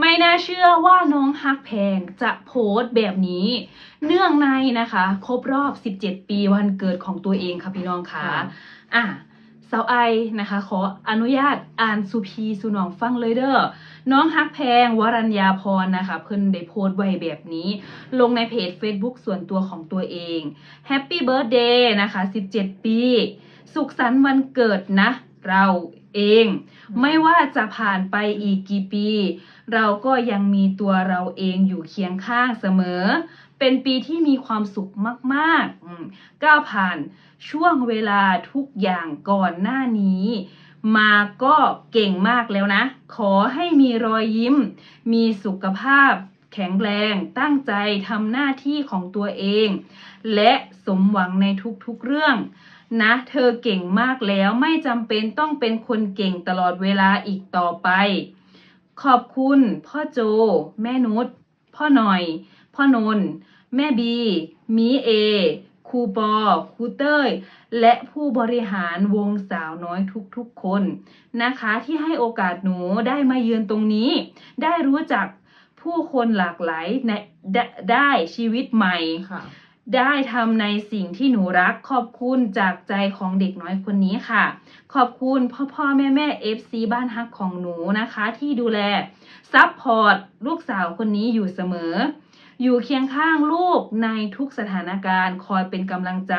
ไม่น่าเชื่อว่าน้องฮักแพงจะโพสต์แบบนี้ เนื่องในนะคะ ครบรอบ 17 ปีวันเกิดของตัวเองค่ะพี่น้องค่ะค่ะอะสาวไอนะคะ ขออนุญาตอ่านสุพีสุนองฟังเลยเด้อน้องฮักแพงวรัญญาพรนะคะ เพิ่นได้โพสต์ไว้แบบนี้ ลงในเพจ Facebook ส่วนตัวของตัวเอง Happy Birthday นะคะ 17 ปี สุขสันต์วันเกิดนะ เรา เอง ไม่ว่าจะผ่านไปอีกกี่ปี เราก็ยังมีตัวเราเองอยู่เคียงข้างเสมอ เป็นปีที่มีความสุขมากๆอืมก้าวผ่านช่วงเวลาทุกอย่างก่อนหน้านี้มาก็เก่งมากแล้วนะ ขอให้มีรอยยิ้ม มีสุขภาพแข็งแรง ตั้งใจทำหน้าที่ของตัวเอง และสมหวังในทุกๆเรื่อง นะ เธอเก่งมากแล้วไม่จำเป็นต้องเป็นคนเก่งตลอดเวลาอีกต่อไป ขอบคุณ พ่อโจ แม่นุชพ่อหน่อย พ่อนนแม่บีมีเอครูปอครูเต้ย และผู้บริหารวงสาวน้อยทุกๆคนนะคะ ที่ให้โอกาสหนูได้มาเยือนตรงนี้ ได้รู้จักผู้คนหลากหลายในได้ได้ชีวิตใหม่ค่ะ ได้ทำในสิ่งที่หนูรักขอบคุณจากใจของเด็กน้อยคนนี้ค่ะ ขอบคุณพ่อพ่อแม่แม่ FC บ้านฮักของหนูนะคะ ที่ดูแลซัพพอร์ตลูกสาวคนนี้อยู่เสมอ อยู่เคียงข้างลูกในทุกสถานการณ์คอยเป็นกำลังใจ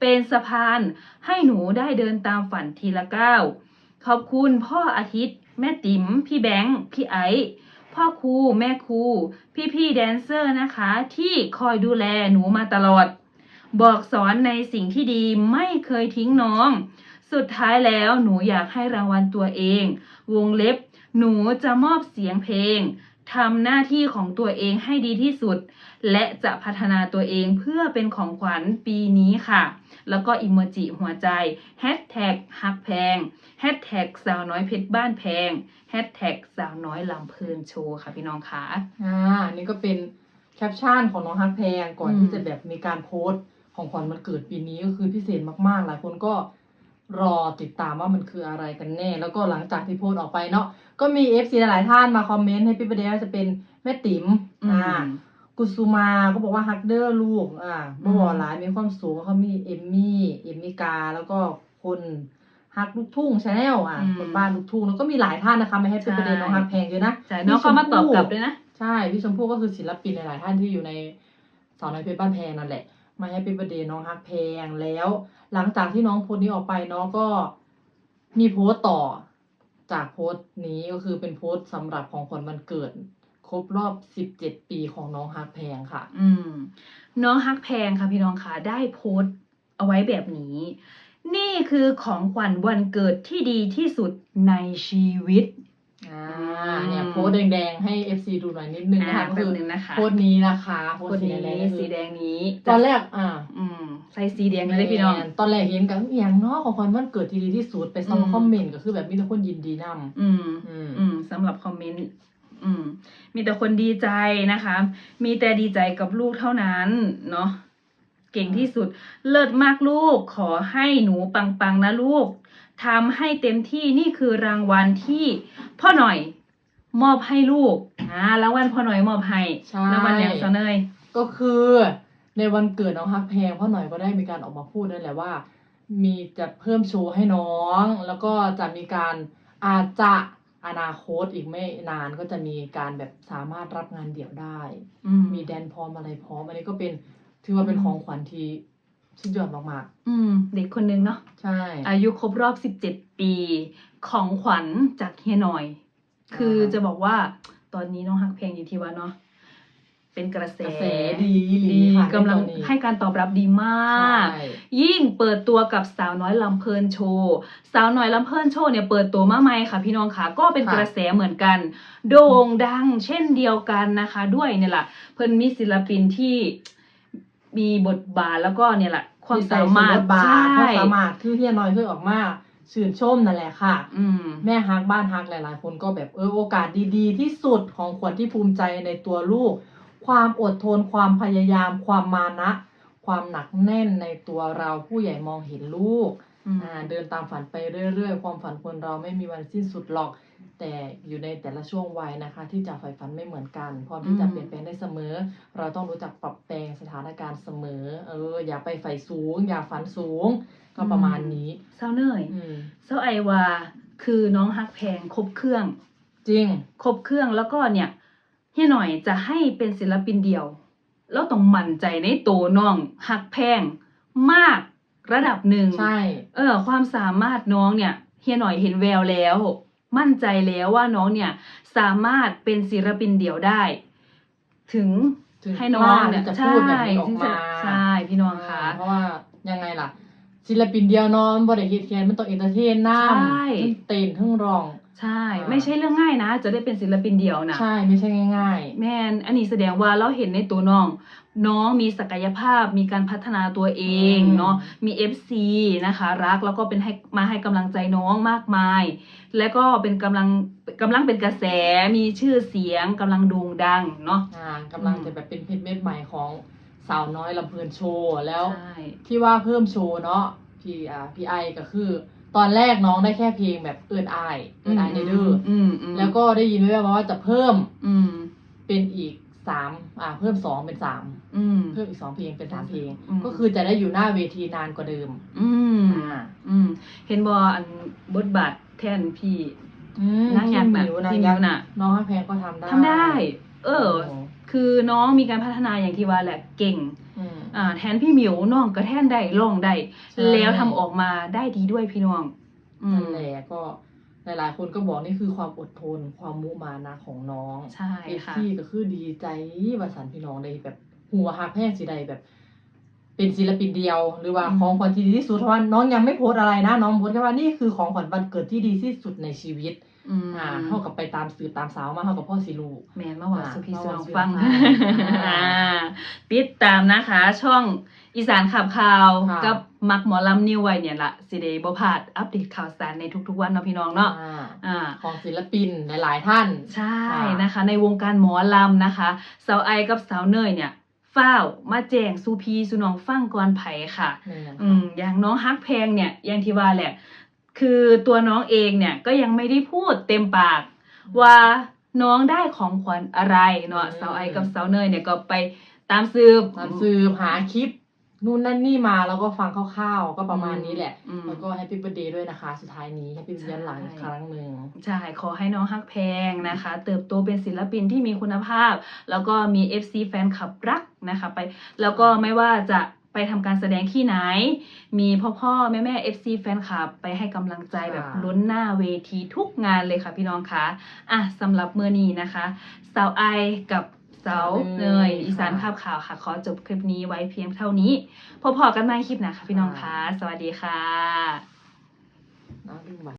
เป็นสะพานให้หนูได้เดินตามฝันทีละก้าวขอบคุณพ่ออาทิตย์ แม่ติ๋มพี่แบงค์พี่ไอซ์ พ่อครูแม่ครูพี่ๆแดนเซอร์นะคะ ที่คอยดูแลหนูมาตลอด บอกสอนในสิ่งที่ดีไม่เคยทิ้งน้อง สุดท้ายแล้วหนูอยากให้รางวัลตัวเอง วงเล็บ หนูจะมอบเสียงเพลง ทำหน้าที่ของตัวเองให้ดีที่สุด และจะพัฒนาตัวเองเพื่อเป็นของขวัญปีนี้ค่ะ แล้วก็อิโมจิหัวใจแฮชแท็กฮักแพงแฮชแท็กสาวน้อยเพชรบ้านแพงแฮชแท็กสาวน้อยลำเพลินโชว์ค่ะพี่น้องค่ะอ่าอันนี่ก็เป็นแคปชั่นของน้องฮักแพงก่อนอที่จะแบบมีการโพสต์ของขวัญวันเกิดปีนี้ก็คือพิเศษมากๆ หลายคนก็ รอติดตามว่ามันคืออะไรกันแน่ แล้วก็หลังจากที่โพสต์ออกไปเนาะก็มี FC หลายๆท่านมาคอมเมนต์ให้พี่ประเดี๋ยวจะเป็นแม่ติ๋มอือ่ามกุสุมาก็บอกว่าฮักเดอร์ลูกอ่าอืมบ่บอกหลายมีความสูงเขามีเอมมี่เอมมิกาแล้วก็คนฮักลูกทุ่งชาแนลอะคนบ้านลูกทุ่งแล้วก็มีหลายท่านนะคะไม่ให้เป็นประเด็นน้องฮักแพงเยอะนะใช่น้องเขามาตอบกลับด้วยนะ ใช่พี่ชมพู่ก็คือศิลปินหลายๆท่านที่อยู่ในสาวน้อยเพชรบ้านแพงนั่นแหละ มาให้เป็นประเด็นน้องฮักแพงแล้ว หลังจากที่น้องโพสต์นี้ออกไปเนาะก็มีโพสต์ต่อจากโพสต์นี้ก็คือเป็นโพสต์สำหรับของขวัญวันเกิด ครบรอบ 17 ปีของน้องฮักแพงค่ะ อืม น้องฮักแพงค่ะพี่น้องค่ะได้โพสต์เอาไว้แบบนี้ นี่คือของขวัญวันเกิดที่ดีที่สุดในชีวิต อ่าเนี่ยโพสต์แดงๆให้ FC ดูหน่อยนิดนึงนะคะอ่าก็แป๊คืบอนึงนะคะโพสต์นี้นะคะโพโพสสต์ต์สีนี้แดงๆก็สีคือแดงนี้ ตอนแรกอ่าอืมใส่สีแดงเลยพี่น้องแม่ตอนแรกเห็นกันอหย่างเนาะของขวัญวันเกิดที่ดีที่สุดไปซองอืมคอมเมนต์ก็คือแบบมีแต่คนยินดีนำอืมอืมอืมสำหรับคอมเมนต์อืม มีแต่คนดีใจนะคะ มีแต่ดีใจกับลูกเท่านั้นเนาะเก่งที่สุดเลิศมากลูก ขอให้หนูปังๆนะลูก ทำให้เต็มที่นี่คือรางวัลที่พ่อหน่อยมอบให้ลูกอ่ารางวัลพ่อหน่อยมอบให้ใช่ รางวัลอย่างซะเนย ก็คือในวันเกิดน้องฮักแพงพ่อหน่อยก็ได้มีการออกมาพูดนั่นแหละว่า มีจะเพิ่มโชว์ให้น้อง แล้วก็จะมีการอาจจะอนาคตอีกไม่นานก็จะมีการแบบสามารถรับงานเดี่ยวได้อืมมีแดนพร้อมอะไรพร้อมอันนี้ก็เป็นถือว่าเป็นอืมของขวัญที่ สุดยอดมากอืม เด็กคนนึงเนาะๆ ใช่ อายุครบรอบ 17 ปีของขวัญจากเฮียหน่อย คือจะบอกว่าตอนนี้น้องฮักเพลงอยู่ที่ว่าเนาะเป็นกระแสกระแสดีหลีดีค่ะกำลังในตอนนี้ ให้การตอบรับดีมากใช่ยิ่งเปิดตัวกับสาวน้อยลำเพลินโชว์สาวน้อยลำเพลินโชว์เนี่ยเปิดตัวมาใหม่ค่ะพี่น้องค่ะก็เป็นค่ะกระแสเหมือนกัน โด่งดังเช่นเดียวกันนะคะ ด้วยเนี่ยแหละเพิ่นมีศิลปินที่มีบทบาทแล้วก็เนี่ยแหละ ความสามารถบทบาทใช่ความสามารถที่เฮียน้อยเคยออกมาชื่นชมนั่นแหละค่ะ อืมแม่ฮักบ้านฮักหลาย ๆ คนก็แบบเออโอกาสดีๆ ที่สุดของขวัญที่ภูมิใจในตัวลูก ความอดทนความพยายาม ความมานะ ความหนักแน่นในตัวเราผู้ใหญ่มองเห็นลูกอืมอ่าเดินตามฝันไปเรื่อย ๆ ความฝันคนเราไม่มีวันสิ้นสุดหรอก แต่อยู่ในแต่ละช่วงวัยนะคะ ที่จะใฝ่ฝันไม่เหมือนกันพร้อมที่จะอืมเปลี่ยนแปลงได้เสมอ เราต้องรู้จักปรับแปลงสถานการณ์เสมอ เออ อย่าไปใฝ่สูง อย่าฝันสูง ก็ประมาณนี้เศร้าเนยอืมเศร้าไอว่าคือน้องฮักแพงครบเครื่อง จริงครบเครื่องแล้วก็เนี่ยเฮียหน่อยจะให้เป็นศิลปินเดี่ยว แล้วต้องมั่นใจในตัวน้องฮักแพงมากระดับหนึ่งใช่ เออ ความสามารถน้องเนี่ยเฮียหน่อยเห็นแววแล้ว มั่นใจแล้วว่าน้องเนี่ยสามารถเป็นศิลปินเดี่ยวได้ ถึงถึงให้น้องเนี่ยกล้าที่จะใช่พูดแบบนี้ออกถึงมาจะใช่พี่น้องคะเพราะว่ายังไงล่ะ ศิลปินเดียวเนอนบ่ได้เฮ็ดแค่มันต้องเอนเตอร์เทนน้ำใช่ ทั้งเต้นทั้งร้อง ใช่ อ่า ไม่ใช่เรื่องง่ายนะ จะได้เป็นศิลปินเดี่ยวนะ ใช่ไม่ใช่ง่าย แม่นอันนี้แสดงว่าเราเห็นในตัวน้อง น้องมีศักยภาพ มีการพัฒนาตัวเองอืม เนาะ มี FC นะคะ รักแล้วก็เป็นให้มาให้กำลังใจน้องมากมาย และก็เป็นกำลังกำลังเป็นกระแส มีชื่อเสียงกำลังโด่งดังเนาะ ๆอ่ากำลังจะแบบเป็นเพชรเม็ดใหม่ของ สาวน้อยลำเพลินโชว์แล้ว ใช่ที่ว่าเพิ่มโชว์เนาะพี่อ่าพี่ไอก็คือ ตอนแรกน้องได้แค่เพลงแบบเอินไอายเอินไอายในเด้อออืมอืมแล้วก็ได้ยินแว่วมาว่าจะเพิ่มอืมเป็นอีกสามอ่าเพิ่มสองเป็นสามอืมเพิ่มอีกสองเพลงเป็นสามเพลงอืมก็คือจะได้อยู่หน้าเวทีนานกว่าเดิมอืมอ่าอืมเห็นบออันบทบาทแทนพี่อืมนางยักษ์น่ะพี่หมิวนางพี่หมิยัวกษ์น่ะน้องฮักแพงก็ทำได้ ทำได้ เออ โคือน้องมีการพัฒนาอย่างที่ว่าแหละเก่งอืมอ่าแทนพี่หมิวน้องก็แทนได้ร้องได้ใช่แล้วทำออกมาได้ดีด้วยพี่น้องอืมนั่นแหละก็หลายๆคนก็บอกนี่คือความอดทนความมุมานะของน้องใช่เอฟค่ะซีก็คือดีใจว่าสันพี่น้องได้แบบหัวฮักแพงสิใดแบบ เป็นศิลปินเดียว หรือว่าอืมของขวัญที่ดีที่สุดเพราะว่าน้องยังไม่โพสต์อะไรนะ น้องโพสต์แค่ว่านี่คือของขวัญวันเกิดที่ดีที่สุดในชีวิต อืมอ่าเท่ากับไปตามสืบตามสาวมาเท่ากับพ่อสิลูกแมนมาว่าอ่าสุพีมาสุว่าลองสุฟังฟังอ่าอ่าติดตามนะคะ ช่องอีสานขับข่าวค่ะกับมักหมอลำนิวไว้เนี่ยละสิเดบ่พลาดอัปเดตข่าวสารในทุกๆวันเนาะพี่น้องเนาะอ่าอ่าของศิลปินหลายๆท่าน ใช่ค่ะนะคะ ในวงการหมอลำนะคะสาวไอกับสาวเนยเนี่ยฝ้าวมาแจ้งสูพีสุน้องฟังก่อนไผค่ะนี่นะอืมอย่างน้องฮักแพงเนี่ยอย่างที่ว่าแหละ คือตัวน้องเองเนี่ยก็ยังไม่ได้พูดเต็มปากว่าน้องได้ของขวัญอะไรเนาะอืมสาวไอกับสาวเนยเนี่ยก็ไปตามสืบตามสืบหาคลิปนู่นนั่นนี่มาแล้วก็ฟังคร่าวๆ ก็ประมาณนี้แหละอืมแล้วก็แฮปปี้เบ t ร์ a เดย์ด้วยนะคะ สุดท้ายนี้แฮปปี้เบ t ร์ a เดย์หลังอีกครั้งหนึ่งใช่ ขอให้น้องฮักแพงนะคะ เติบโตเป็นศิลปินที่มีคุณภาพ แล้วก็มี FC แฟนคลับรักนะคะไป แล้วก็ไม่ว่าจะไป ทำการแสดงที่ไหน มีพ่อพ่อแม่แม่ FC แฟนคลับไปให้กำลังใจแบบค่ะล้นหน้าเวทีทุกงานเลยค่ะพี่น้องคะอะสำหรับเมื่อนี้นะคะ สาวไอกับสาวเนยอีสานภาพข่าวค่ะ ขอจบคลิปนี้ไว้เพียงเท่านี้พบพอกันใหม่คลิปหน้าค่ะพี่น้องคะ สวัสดีค่ะน่าดูไหม